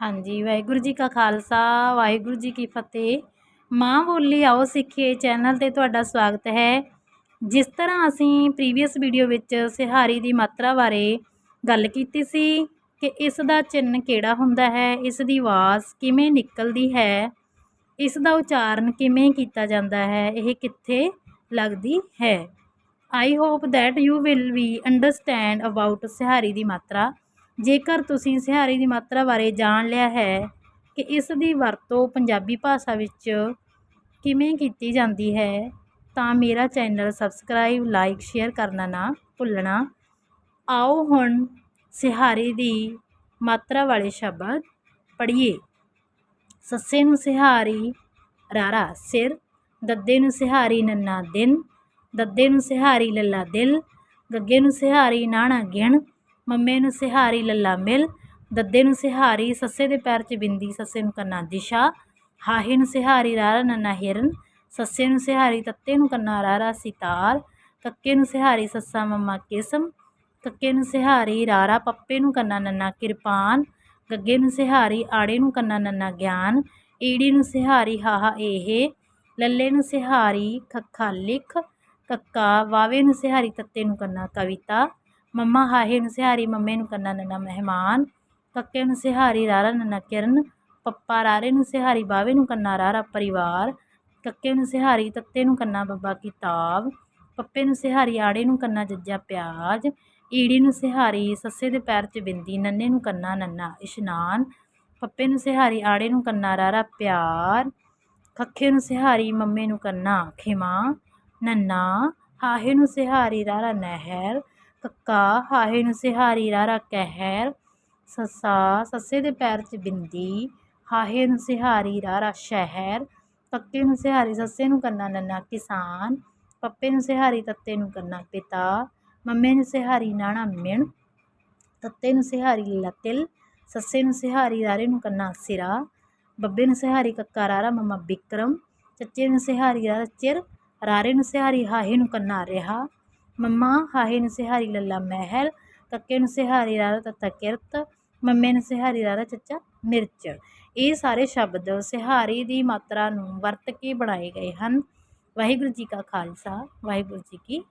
ਹਾਂਜੀ, ਵਾਹਿਗੁਰੂ ਜੀ ਕਾ ਖਾਲਸਾ, ਵਾਹਿਗੁਰੂ ਜੀ ਕੀ ਫਤਿਹ। ਮਾਂ ਬੋਲੀ ਆਓ ਸਿੱਖੀਏ ਚੈਨਲ ਤੇ ਤੁਹਾਡਾ ਸਵਾਗਤ ਹੈ। ਜਿਸ ਤਰ੍ਹਾਂ ਅਸੀਂ ਪ੍ਰੀਵੀਅਸ ਵੀਡੀਓ ਵਿੱਚ ਸਿਹਾਰੀ ਦੀ ਮਾਤਰਾ ਬਾਰੇ ਗੱਲ ਕੀਤੀ ਸੀ ਕਿ ਇਸ ਦਾ ਚਿੰਨ ਕਿਹੜਾ ਹੁੰਦਾ ਹੈ, ਇਸ ਦੀ ਆਵਾਜ਼ ਕਿਵੇਂ ਨਿਕਲਦੀ ਹੈ, ਇਸ ਦਾ ਉਚਾਰਨ ਕਿਵੇਂ ਕੀਤਾ ਜਾਂਦਾ ਹੈ, ਇਹ ਕਿੱਥੇ ਲੱਗਦੀ ਹੈ। I hope that you will we understand about ਸਿਹਾਰੀ ਦੀ ਮਾਤਰਾ। ਜੇਕਰ ਤੁਸੀਂ ਸਿਹਾਰੀ ਦੀ ਮਾਤਰਾ ਬਾਰੇ ਜਾਣ ਲਿਆ ਹੈ ਕਿ ਇਸ ਦੀ ਵਰਤੋਂ ਪੰਜਾਬੀ ਭਾਸ਼ਾ ਵਿੱਚ ਕਿਵੇਂ ਕੀਤੀ ਜਾਂਦੀ ਹੈ, ਤਾਂ ਮੇਰਾ ਚੈਨਲ ਸਬਸਕ੍ਰਾਈਬ, ਲਾਈਕ, ਸ਼ੇਅਰ ਕਰਨਾ ਨਾ ਭੁੱਲਣਾ। ਆਓ ਹੁਣ ਸਿਹਾਰੀ ਦੀ ਮਾਤਰਾ ਵਾਲੇ ਸ਼ਬਦ ਪੜ੍ਹੀਏ। ਸੱਸੇ ਨੂੰ ਸਿਹਾਰੀ, ਰਾਰਾ, ਸਿਰ। ਦੱਦੇ ਨੂੰ ਸਿਹਾਰੀ, ਨੰਨਾ, ਦਿਨ। ਦੱਦੇ ਨੂੰ ਸਿਹਾਰੀ, ਲੱਲਾ, ਦਿਲ। ਗੱਗੇ ਨੂੰ ਸਿਹਾਰੀ, ਨਾਣਾ, ਗਿਣ। ਮੰਮੇ ਨੂੰ ਸਿਹਾਰੀ ਲੱਲਾ ਮਿਲ, ਦੱਦੇ ਨੂੰ ਸਿਹਾਰੀ, ਸੱਸੇ ਦੇ ਪੈਰ 'ਚ ਬਿੰਦੀ, ਸੱਸੇ ਨੂੰ ਕੰਨਾ ਦਿਸ਼ਾ ਹਾਹੇ ਨੂੰ ਸਿਹਾਰੀ ਰਾਰਾ ਨੰਨਾ ਹਿਰਨ, ਸੱਸੇ ਨੂੰ ਸਿਹਾਰੀ ਤੱਤੇ ਨੂੰ ਕੰਨਾ ਰਾਰਾ ਸਿਤਾਰ, ਕੱਕੇ ਨੂੰ ਸਿਹਾਰੀ ਸੱਸਾ ਮੰਮਾ ਕਿਸਮ, ਕੱਕੇ ਨੂੰ ਸਿਹਾਰੀ ਰਾਰਾ ਪੱਪੇ ਨੂੰ ਕੰਨਾ ਨੰਨਾ ਕਿਰਪਾਨ, ਗੱਗੇ ਨੂੰ ਸਿਹਾਰੀ ਆੜੇ ਨੂੰ ਕੰਨਾ ਨੰਨਾ ਗਿਆਨ, ਈੜੀ ਨੂੰ ਸਿਹਾਰੀ ਹਾਹਾ ਇਹ ਲੱਲੇ ਨੂੰ ਸਿਹਾਰੀ ਖੱਖਾ ਲਿਖ, ਕੱਕਾ ਵਾਵੇ ਨੂੰ ਸਿਹਾਰੀ ਤੱਤੇ ਨੂੰ ਕੰਨਾ ਕਵਿਤਾ ਮੰਮਾ ਹਾਹੇ ਨੂੰ ਸਿਹਾਰੀ ਮੰਮੇ ਨੂੰ ਕੰਨਾ ਨੰਨਾ ਮਹਿਮਾਨ, ਕੱਕੇ ਨੂੰ ਸਿਹਾਰੀ ਰਾਰਾ ਨੰਨਾ ਕਿਰਨ, ਪੱਪਾ ਰਾਰੇ ਨੂੰ ਸਿਹਾਰੀ ਬਾਵੇ ਨੂੰ ਕੰਨਾ ਰਾਰਾ ਪਰਿਵਾਰ, ਕੱਕੇ ਨੂੰ ਸਿਹਾਰੀ ਤੱਤੇ ਨੂੰ ਕੰਨਾ ਬੱਬਾ ਕਿਤਾਬ ਪੱਪੇ ਨੂੰ ਸਿਹਾਰੀ ਆੜੇ ਨੂੰ ਕੰਨਾ ਜੱਜਾ ਪਿਆਜ਼, ਈੜੀ ਨੂੰ ਸਿਹਾਰੀ ਸੱਸੇ ਦੇ ਪੈਰ 'ਚ ਬਿੰਦੀ, ਨੰਨੇ ਨੂੰ ਕੰਨਾ ਨੰਨਾ ਇਸ਼ਨਾਨ, ਪੱਪੇ ਨੂੰ ਸਿਹਾਰੀ ਆੜੇ ਨੂੰ ਕੰਨਾ ਰਾਰਾ ਪਿਆਰ ਖੱਖੇ ਨੂੰ ਸਿਹਾਰੀ ਮੰਮੇ ਨੂੰ ਕੰਨਾ ਖਿਮਾ, ਨੰਨਾ, ਹਾਹੇ ਨੂੰ ਸਿਹਾਰੀ ਰਾਰਾ ਨਹਿਰ ਕੱਕਾ ਹਾਹੇ ਨੂੰ ਸਿਹਾਰੀ ਰਾਰਾ ਕਹਿਰ ਸੱਸਾ, ਸੱਸੇ ਦੇ ਪੈਰ 'ਚ ਬਿੰਦੀ, ਹਾਹੇ ਨੂੰ ਸਿਹਾਰੀ ਰਾਰਾ ਸ਼ਹਿਰ ਕੱਕੇ ਨੂੰ ਸਿਹਾਰੀ, ਸੱਸੇ ਨੂੰ ਕਰਨਾ ਨੰਨਾ ਕਿਸਾਨ। ਪੱਪੇ ਨੂੰ ਸਿਹਾਰੀ, ਤੱਤੇ ਨੂੰ ਕਰਨਾ ਪਿਤਾ। ਮੰਮੇ ਨੂੰ ਸਿਹਾਰੀ, ਨਾਣਾ ਮਿਣ। ਤੱਤੇ ਨੂੰ ਸਿਹਾਰੀ, ਲਤਿਲ। ਸੱਸੇ ਨੂੰ ਸਿਹਾਰੀ, ਰਾਰੇ ਨੂੰ ਕਰਨਾ ਸਿਰਾ। ਬੱਬੇ ਨੂੰ ਸਿਹਾਰੀ, ਕੱਕਾ ਰਾਰਾ, ਮੰਮਾ ਬਿਕਰਮ। ਚੱਚੇ ਨੂੰ ਸਿਹਾਰੀ, ਰਾਰਾ ਚਿਰ। ਰਾਰੇ ਨੂੰ ਸਿਹਾਰੀ, ਹਾਹੇ ਨੂੰ ਕੰਨਾ ਰਿਹਾ। ਮੰਮਾ ਹਾਹੇ ਨੂੰ ਸਿਹਾਰੀ ਲੱਲਾ ਮਹਿਲ ਕੱਕੇ ਨੂੰ ਸਿਹਾਰੀ ਰਾਰਾ ਤੱਤਾ ਕਿਰਤ ਮੰਮੇ ਨੂੰ ਸਿਹਾਰੀ ਰਾਰਾ ਚੱਚਾ ਮਿਰਚ ਇਹ ਸਾਰੇ ਸ਼ਬਦ ਸਿਹਾਰੀ ਦੀ ਮਾਤਰਾ ਨੂੰ ਵਰਤ ਕੇ ਬਣਾਏ ਗਏ ਹਨ ਵਾਹਿਗੁਰੂ ਜੀ ਕਾ ਖਾਲਸਾ ਵਾਹਿਗੁਰੂ ਜੀ ਕੀ